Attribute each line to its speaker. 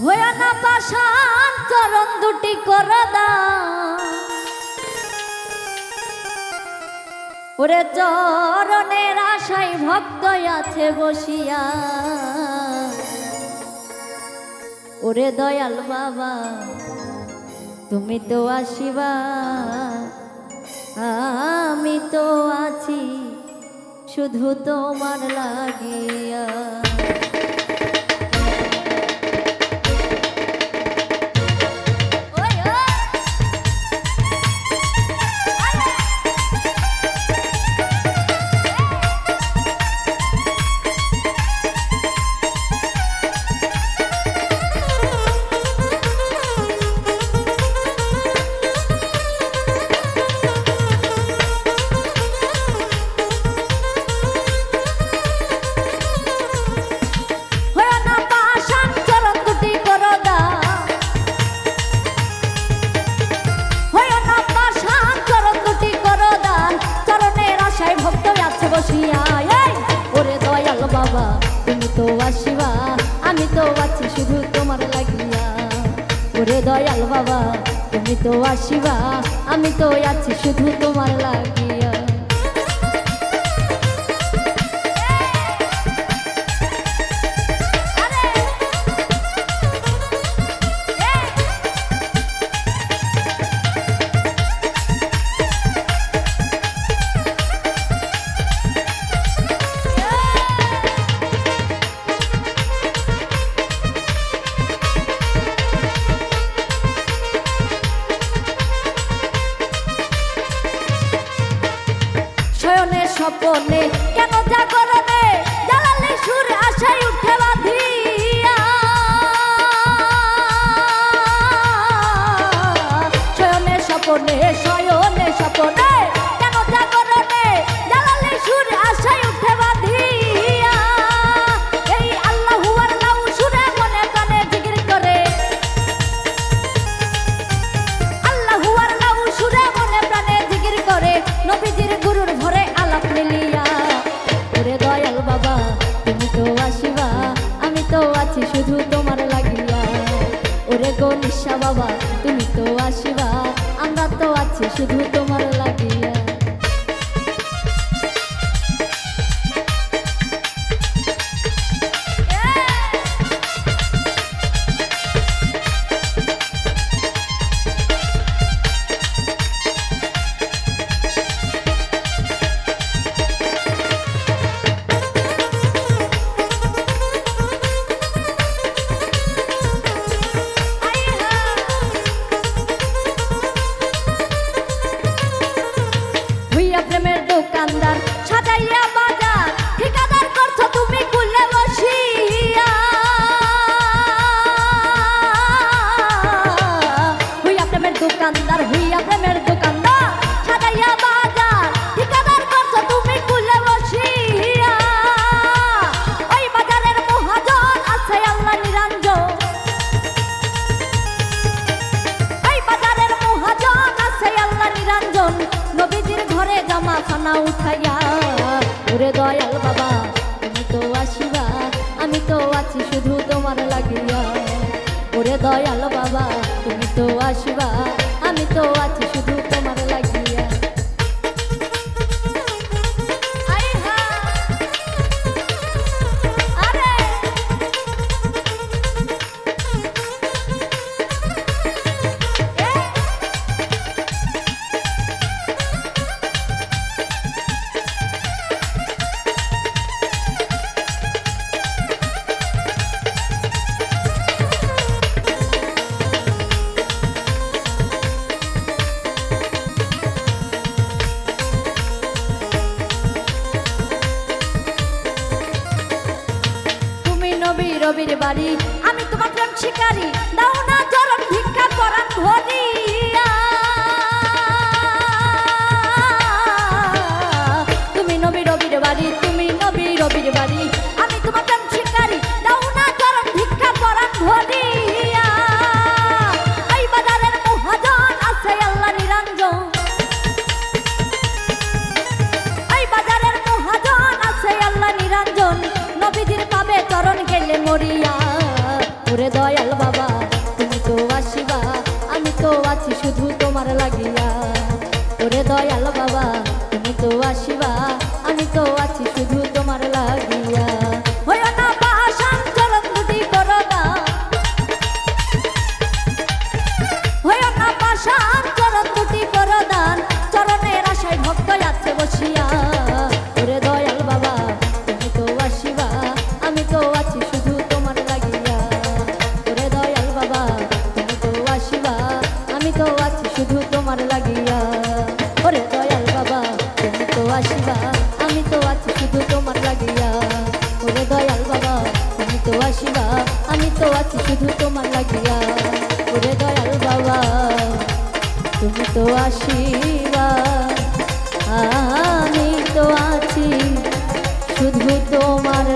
Speaker 1: হয়ে চরণ দুটি ওরে চরণের আশায় ভক্ত আছে বসিয়া। ওরে দয়াল বাবা, তুমি তো আসিবা। আমি তো আছি শুধু তোমার লাগিয়া। শিবা, আমি তো আছি শুধু তোমার লাগিয়া। ওরে দয়াল বাবা, তুমি তো আসিবা, আমি তো আছি শুধু তোমার লাগিয়া। গোপনে কেন যা は罪と足は案外とは血しぐと না উঠাইয়া, ওরে দয়াল বাবা, তুমি তো আসিবা, আমি তো আছি শুধু তোমার লাগিয়া। ওরে দয়াল বাবা, তুমি তো আসিবা, আমি তো আছি বাড়ি। আমি তোমার ওরে দয়াল বাবা, তুমি তো আসিবা, আমি তো আছি শুধু তোমার লাগিয়া। ওরে দয়াল বাবা, তুমি তো আসিবা। আমি তো আছি শুধু তোমার লাগিয়া। ওরে বাবা তুমি তো আসিবা, আমি তো আছি শুধু তোমার লাগিয়া। ওরে দয়াল বাবা, তুমি তো আমি তো আছি শুধু তোমার